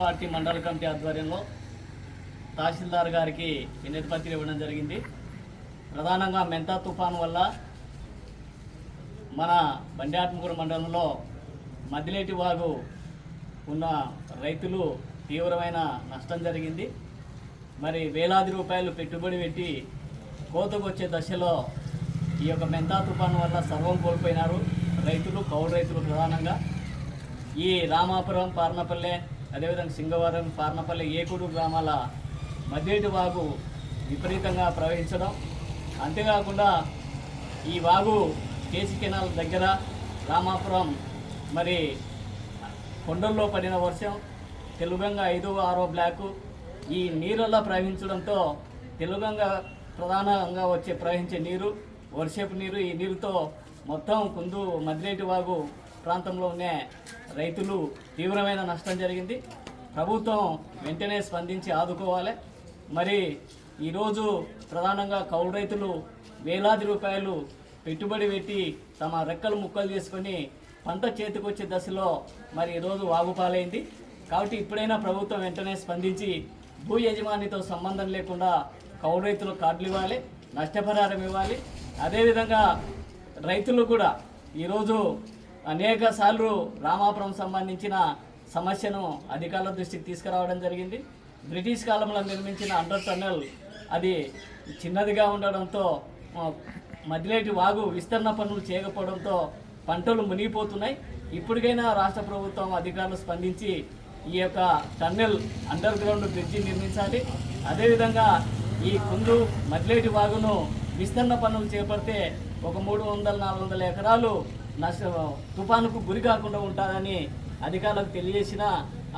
Party మండల committee ఆధ్వర్యంలో తహసీల్దార్ గారికి వినతి పత్రిక ఇవ్వడం జరిగింది. ప్రధానంగా మెంతా తుఫాను వల్ల మన బండాత్మకూరు మండలంలో మదిలేటి వాగు ఉన్న రైతులు తీవ్రమైన నష్టం జరిగింది. మరి వేలాది రూపాయలు పెట్టుబడి పెట్టి కోతకు వచ్చే దశలో ఈ యొక్క మెంతా తుఫాను వల్ల సర్వం కోల్పోయినారు రైతులు కౌలు రైతులు ప్రధానంగా. ఈ రామాపురం పార్నపల్లె అదేవిధంగా సింగవరం పార్నపల్లి ఏకూడు గ్రామాల మధ్యేటి వాగు విపరీతంగా ప్రవహించడం. అంతేకాకుండా ఈ వాగు కేసీ కెనాల్ దగ్గర రామాపురం మరి కొండల్లో పడిన వర్షం తెలుగంగా ఐదో ఆరో బ్లాకు ఈ నీళ్ళలో ప్రవహించడంతో తెలుగంగా ప్రధానంగా వచ్చే ప్రవహించే నీరు వర్షపు నీరు ఈ నీరుతో మొత్తం కుందు మద్రేటి వాగు ప్రాంతంలో ఉన్న రైతులు తీవ్రమైన నష్టం జరిగింది. ప్రభుత్వం వెంటనే స్పందించి ఆదుకోవాలి. మరి ఈరోజు ప్రధానంగా కౌలు రైతులు వేలాది రూపాయలు పెట్టుబడి పెట్టి తమ రెక్కలు ముక్కలు చేసుకొని పంట చేతికొచ్చే దశలో మరి ఈరోజు వాగుపాలైంది. కాబట్టి ఇప్పుడైనా ప్రభుత్వం వెంటనే స్పందించి భూ యజమానితో సంబంధం లేకుండా కౌలు రైతులు కార్డులు ఇవ్వాలి నష్టపరిహారం ఇవ్వాలి. అదేవిధంగా రైతులు కూడా ఈరోజు అనేక సార్లు రామాపురం సంబంధించిన సమస్యను అధికారుల దృష్టికి తీసుకురావడం జరిగింది. బ్రిటిష్ కాలంలో నిర్మించిన అండర్ టన్నెల్ అది చిన్నదిగా ఉండడంతో మధ్యలేటి మదిలేటి వాగు విస్తరణ పనులు చేయకపోవడంతో పంటలు మునిగిపోతున్నాయి. ఇప్పటికైనా రాష్ట్ర ప్రభుత్వం అధికారులు స్పందించి ఈ యొక్క టన్నెల్ అండర్ గ్రౌండ్ బ్రిడ్జి నిర్మించాలి. అదేవిధంగా ఈ కుందు మధ్యలేటి వాగును విస్తరణ పనులు చేపడితే ఒక మూడు వందల నాలుగు వందల ఎకరాలు నష్ట తుఫానుకు గురి కాకుండా ఉంటారని అధికారులకు తెలియజేసిన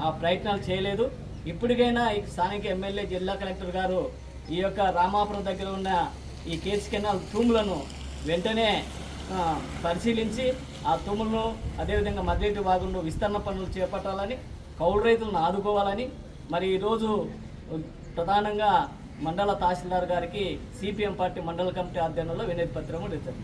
ఆ ప్రయత్నాలు చేయలేదు. ఇప్పటికైనా ఈ స్థానిక ఎమ్మెల్యే జిల్లా కలెక్టర్ గారు ఈ యొక్క రామాపురం దగ్గర ఉన్న ఈ కేసు కెనాల్ తూములను వెంటనే పరిశీలించి ఆ తూములను అదేవిధంగా మద్రేటి వాగులను విస్తరణ పనులు చేపట్టాలని కౌలు రైతులను ఆదుకోవాలని మరి ఈరోజు ప్రధానంగా మండల తహసీల్దార్ గారికి సిపిఎం పార్టీ మండల కమిటీ ఆధ్వర్యంలో వినతి పత్రము ఇచ్చారు.